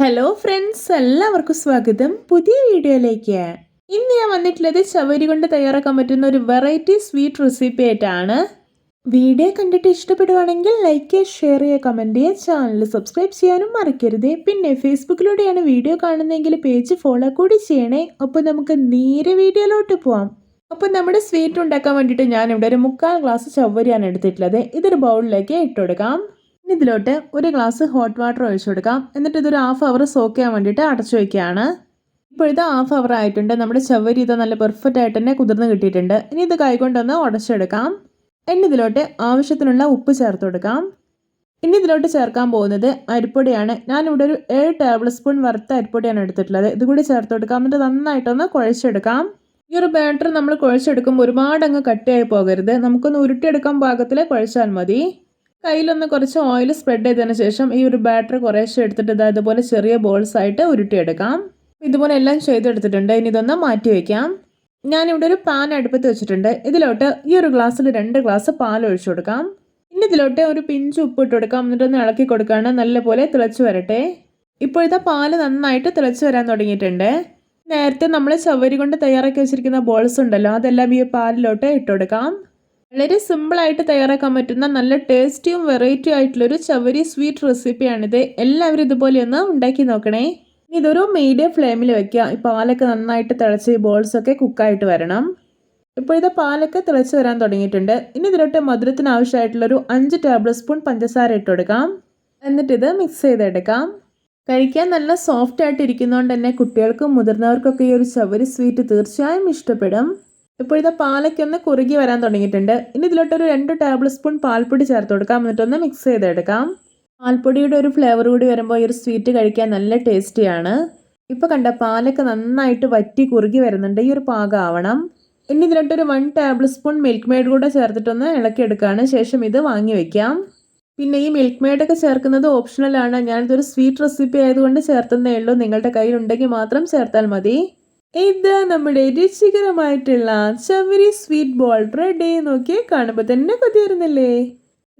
Hello friends എല്ലാവർക്കും സ്വാഗതം. പുതിയ വീഡിയോയിലേക്ക്. ഇന്ന് ഞാൻ വന്നിട്ടുള്ളത് ചവരി കൊണ്ട് തയ്യാറാക്കാൻ പറ്റുന്ന ഒരു വെറൈറ്റി സ്വീറ്റ് റെസിപ്പി ആയിട്ടാണ്. വീഡിയോ കണ്ടിട്ട് ഇഷ്ടപ്പെടുവാണെങ്കിൽ ലൈക്ക് ചെയ്യുക ഷെയർ ചെയ്യുക കമന്റ് ചെയ്യുക ചാനൽ സബ്സ്ക്രൈബ് ചെയ്യാനും മറക്കരുത്. പിന്നെ ഫേസ്ബുക്കിലൂടെയാണ് വീഡിയോ കാണുന്നതെങ്കിൽ പേജ് ഫോളോ കൂടി ചെയ്യണേ. അപ്പോൾ നമുക്ക് നേരെ വീഡിയോയിലോട്ട് പോവാം. അപ്പോൾ നമ്മുടെ സ്വീറ്റ് ഉണ്ടാക്കാൻ വേണ്ടിയിട്ട് ഞാനിവിടെ ഒരു മുക്കാൽ ഗ്ലാസ് ചവരിയാണ് എടുത്തിട്ടുള്ളത്. ഇതൊരു ബൗളിലേക്ക് ഇട്ട് കൊടുക്കാം ഇനി ഇതിലോട്ട് ഒരു ഗ്ലാസ് ഹോട്ട് വാട്ടർ ഒഴിച്ചു കൊടുക്കാം. എന്നിട്ട് ഇതൊരു ഹാഫ് അവർ സോക്ക് ചെയ്യാൻ വേണ്ടിയിട്ട് അടച്ചു വയ്ക്കുകയാണ് ഇപ്പോൾ ഇത് ഹാഫ് അവർ ആയിട്ടുണ്ട്. നമ്മുടെ ചവരി ഇത് നല്ല പെർഫെക്റ്റ് ആയിട്ട് തന്നെ കുതിർന്ന് കിട്ടിയിട്ടുണ്ട്. ഇനി ഇത് കൈകൊണ്ടൊന്ന് ഉടച്ചെടുക്കാം. ഇനി ഇതിലോട്ട് ആവശ്യത്തിനുള്ള ഉപ്പ് ചേർത്ത് കൊടുക്കാം. ഇനി ഇതിലോട്ട് ചേർക്കാൻ പോകുന്നത് അരിപ്പൊടിയാണ്. ഞാനിവിടെ ഒരു ഏഴ് ടേബിൾ സ്പൂൺ വറുത്ത അരിപ്പൊടിയാണ് എടുത്തിട്ടുള്ളത്. ഇതുകൂടി ചേർത്ത് കൊടുക്കാം. എന്നിട്ട് നന്നായിട്ടൊന്ന് കുഴച്ചെടുക്കാം. ഈ ഒരു ബാറ്റർ നമ്മൾ കുഴച്ചെടുക്കുമ്പോൾ ഒരുപാട് അങ്ങ് കട്ടിയായി പോകരുത്. നമുക്കൊന്ന് ഉരുട്ടിയെടുക്കാൻ പാകത്തിൽ കുഴച്ചാൽ മതി. കയ്യിലൊന്ന് കുറച്ച് ഓയിൽ സ്പ്രെഡ് ചെയ്തതിന് ശേഷം ഈ ഒരു ബാറ്റർ കുറേശ്ശെ എടുത്തിട്ട് ഇതാ ഇതുപോലെ ചെറിയ ബോൾസ് ആയിട്ട് ഉരുട്ടിയെടുക്കാം. ഇതുപോലെ എല്ലാം ചെയ്തെടുത്തിട്ടുണ്ട്. ഇനി ഇതൊന്ന് മാറ്റി വയ്ക്കാം ഞാനിവിടെ ഒരു പാൻ അടുപ്പത്ത് വെച്ചിട്ടുണ്ട്. ഇതിലോട്ട് ഈ ഒരു ഗ്ലാസ്സിൽ രണ്ട് ഗ്ലാസ് പാൽ ഒഴിച്ചു കൊടുക്കാം. ഇനി ഇതിലോട്ട് ഒരു പിഞ്ച് ഉപ്പ് ഇട്ട് കൊടുക്കാം. എന്നിട്ടൊന്ന് ഇളക്കി കൊടുക്കുകയാണ് നല്ലപോലെ തിളച്ച് വരട്ടെ. ഇപ്പോഴത്തെ പാൽ നന്നായിട്ട് തിളച്ച് വരാൻ തുടങ്ങിയിട്ടുണ്ട്. നേരത്തെ നമ്മൾ ചവരി കൊണ്ട് തയ്യാറാക്കി വെച്ചിരിക്കുന്ന ബോൾസ് ഉണ്ടല്ലോ അതെല്ലാം ഈ പാലിലോട്ട് ഇട്ട് കൊടുക്കാം. വളരെ സിമ്പിളായിട്ട് തയ്യാറാക്കാൻ പറ്റുന്ന നല്ല ടേസ്റ്റിയും വെറൈറ്റി ആയിട്ടുള്ളൊരു ചവരി സ്വീറ്റ് റെസിപ്പിയാണിത് എല്ലാവരും ഇതുപോലെ ഒന്ന് ഉണ്ടാക്കി നോക്കണേ. ഇതൊരു മീഡിയം ഫ്ലെയിമിൽ വെക്കുക ഈ പാലൊക്കെ നന്നായിട്ട് തിളച്ച് ബോൾസൊക്കെ കുക്കായിട്ട് വരണം. ഇപ്പോഴത്തെ പാലൊക്കെ തിളച്ച് വരാൻ തുടങ്ങിയിട്ടുണ്ട്. ഇനി ഇതിലോട്ട് മധുരത്തിന് ആവശ്യമായിട്ടുള്ളൊരു അഞ്ച് ടേബിൾ സ്പൂൺ പഞ്ചസാര ഇട്ട് കൊടുക്കാം. എന്നിട്ടിത് മിക്സ് ചെയ്തെടുക്കാം. കഴിക്കാൻ നല്ല സോഫ്റ്റ് ആയിട്ട് ഇരിക്കുന്നതുകൊണ്ട് തന്നെ കുട്ടികൾക്കും മുതിർന്നവർക്കൊക്കെ ഈ ഒരു ചവരി സ്വീറ്റ് തീർച്ചയായും ഇഷ്ടപ്പെടും. ഇപ്പോഴത്തെ പാലൊക്കെ ഒന്ന് കുറുകി വരാൻ തുടങ്ങിയിട്ടുണ്ട്. ഇനി ഇതിലോട്ടൊരു രണ്ട് ടേബിൾ സ്പൂൺ പാൽപ്പൊടി ചേർത്ത് കൊടുക്കാം. എന്നിട്ടൊന്ന് മിക്സ് ചെയ്തെടുക്കാം. പാൽപ്പൊടിയുടെ ഒരു ഫ്ലേവർ കൂടി വരുമ്പോൾ ഈ ഒരു സ്വീറ്റ് കഴിക്കാൻ നല്ല ടേസ്റ്റിയാണ് ഇപ്പോൾ കണ്ട പാലൊക്കെ നന്നായിട്ട് വറ്റി കുറുകി വരുന്നുണ്ട്. ഈ ഒരു പാകം ആവണം ഇനി ഇതിലോട്ടൊരു one tablespoon milk made കൂടെ ചേർത്തിട്ടൊന്ന് ഇളക്കിയെടുക്കുകയാണ് ശേഷം ഇത് വാങ്ങി വെക്കാം. പിന്നെ ഈ മിൽക്ക് മെയ്ഡൊക്കെ ചേർക്കുന്നത് ഓപ്ഷണലാണ് ഞാനിതൊരു സ്വീറ്റ് റെസിപ്പി ആയതുകൊണ്ട് ചേർത്തുന്നേ ഉള്ളൂ. നിങ്ങളുടെ കയ്യിലുണ്ടെങ്കിൽ മാത്രം ചേർത്താൽ മതി. ഇത് നമ്മുടെ രുചികരമായിട്ടുള്ള ചവരി സ്വീറ്റ് ബോൾ റെഡി നോക്കി കാണുമ്പോൾ തന്നെ കൊതിയായിരുന്നല്ലേ?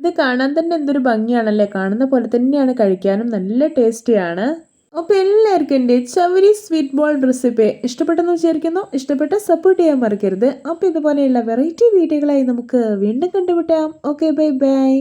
ഇത് കാണാൻ തന്നെ എന്തൊരു ഭംഗിയാണല്ലേ? കാണുന്ന പോലെ തന്നെയാണ് കഴിക്കാനും നല്ല ടേസ്റ്റിയാണ് അപ്പോൾ എല്ലാവർക്കും എന്റെ ചവരി സ്വീറ്റ് ബോൾ റെസിപ്പി ഇഷ്ടപ്പെട്ടെന്ന് വിചാരിക്കുന്നു. ഇഷ്ടപ്പെട്ട സപ്പോർട്ട് ചെയ്യാൻ മറക്കരുത്. അപ്പോൾ ഇതുപോലെയുള്ള വെറൈറ്റി വീഡിയോകളായി നമുക്ക് വീണ്ടും കണ്ടുമുട്ടാം. Okay bye bye